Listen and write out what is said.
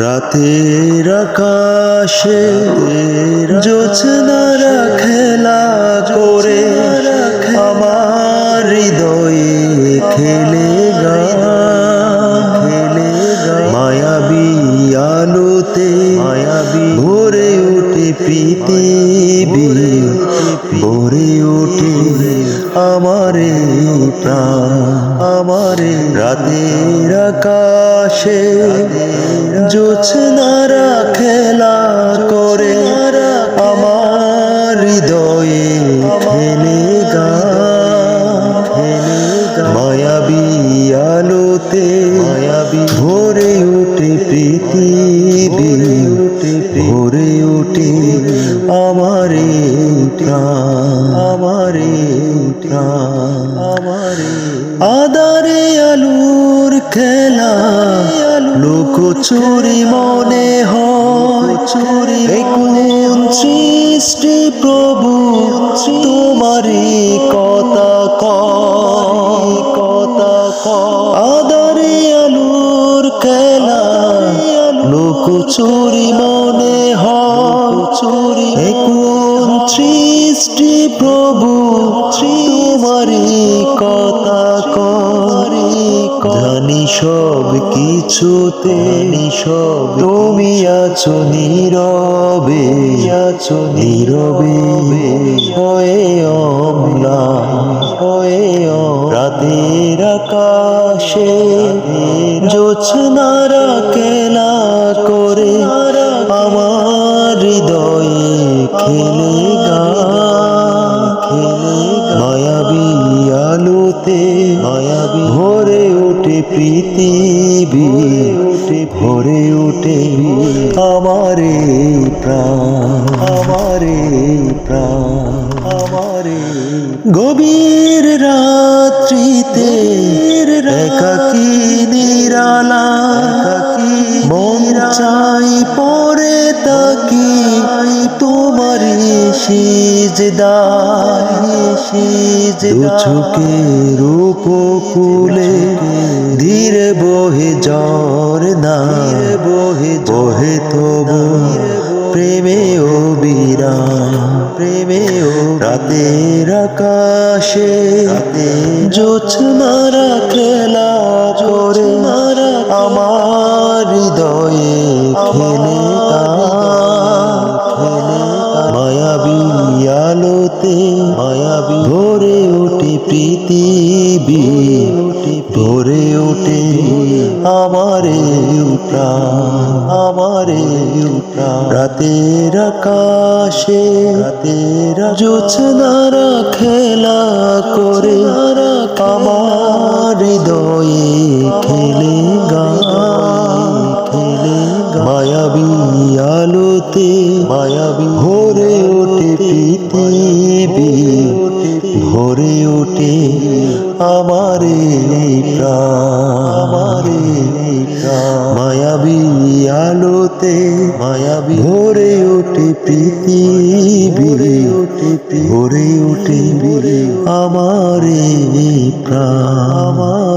রাতের আকাশে জোছনারা খেলা করে আমার হৃদয়ে খেলে খেলে মায়াবী আলোতে মায়াবী ভরে উঠে পৃথিবী, ভরে আমারে প্রাণ আমারে রাতের আকাশে জোছনারা খেলা করে আমার হৃদয়ে খেলে গা খেলে মায়াবী আলোতে মায়াবী ভরে উঠে পৃথিবী ভরে উঠে আমারে আদারে আলুর খেলা, লোক চুরি মনে হয়। চুরি কোন সৃষ্টি প্রভু, তোমারই কথা কথা আদারে আলুর খেলা, লোক চুরি মনে হয়। চুরি কোন সৃষ্টি তোমারই কথা করি জানি সব কিছুতে সব তুমি আছো নীরবে। আছো নীরবে। হয়ে অমলা। হয়ে রাতের আকাশে জোছনারা আলোতে ভরে ওঠে পৃথিবী, ভরে ওঠে আমারে প্রাণ, আমারে আমারে গভীর রাত্রিতে একাকী নিরালা, মন চাই পরে তাকি তোমার সিজদায় সিজদা উপকূলে ধীরে বহে জ্বর না বহে বহে তবু প্রেমে ও বিরাম। প্রেমে ও রাতের আকাশে রাতে জোছনারা খেলা করে আমার ভরে ওঠে পৃথিবী ভরে ওঠে আমারে প্রাণ আমারে প্রাণ রাতের আকাশে রাতের জোছনারা খেলা করে আমার হৃদয়ে খেলে গা খেলে মায়াবী আলোতে মায়াবী ভরে ওঠে পৃথিবী আমারে আমারে মায়াবী আলোতে মায়াবী ভরে ওঠে পৃথিবী। ভরে ওঠে আমারে প্রাণ। আমার